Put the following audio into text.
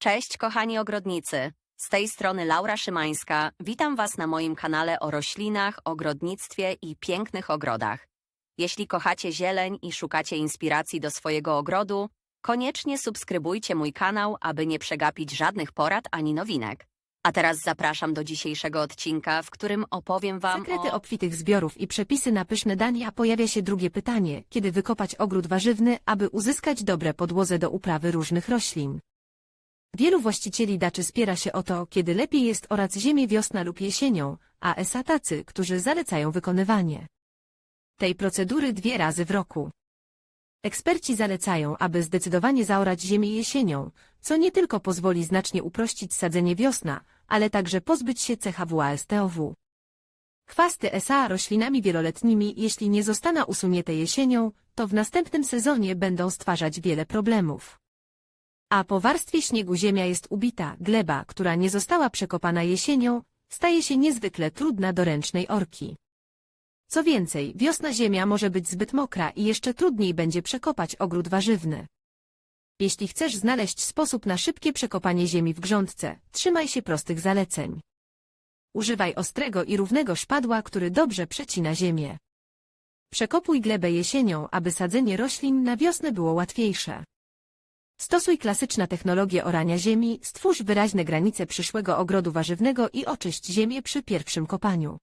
Cześć kochani ogrodnicy. Z tej strony Laura Szymańska. Witam Was na moim kanale o roślinach, ogrodnictwie i pięknych ogrodach. Jeśli kochacie zieleń i szukacie inspiracji do swojego ogrodu, koniecznie subskrybujcie mój kanał, aby nie przegapić żadnych porad ani nowinek. A teraz zapraszam do dzisiejszego odcinka, w którym opowiem Wam Sekrety o... obfitych zbiorów i przepisy na pyszne dania pojawia się drugie pytanie, kiedy wykopać ogród warzywny, aby uzyskać dobre podłoże do uprawy różnych roślin. Wielu właścicieli daczy spiera się o to, kiedy lepiej jest orać ziemię wiosna lub jesienią, a esa tacy, którzy zalecają wykonywanie tej procedury dwie razy w roku. Eksperci zalecają, aby zdecydowanie zaorać ziemię jesienią, co nie tylko pozwoli znacznie uprościć sadzenie wiosna, ale także pozbyć się CHWASTOW. Chwasty SA roślinami wieloletnimi, jeśli nie zostaną usunięte jesienią, to w następnym sezonie będą stwarzać wiele problemów. A po warstwie śniegu ziemia jest ubita, gleba, która nie została przekopana jesienią, staje się niezwykle trudna do ręcznej orki. Co więcej, wiosna ziemia może być zbyt mokra i jeszcze trudniej będzie przekopać ogród warzywny. Jeśli chcesz znaleźć sposób na szybkie przekopanie ziemi w grządce, trzymaj się prostych zaleceń. Używaj ostrego i równego szpadła, który dobrze przecina ziemię. Przekopuj glebę jesienią, aby sadzenie roślin na wiosnę było łatwiejsze. Stosuj klasyczna technologię orania ziemi, stwórz wyraźne granice przyszłego ogrodu warzywnego i oczyść ziemię przy pierwszym kopaniu.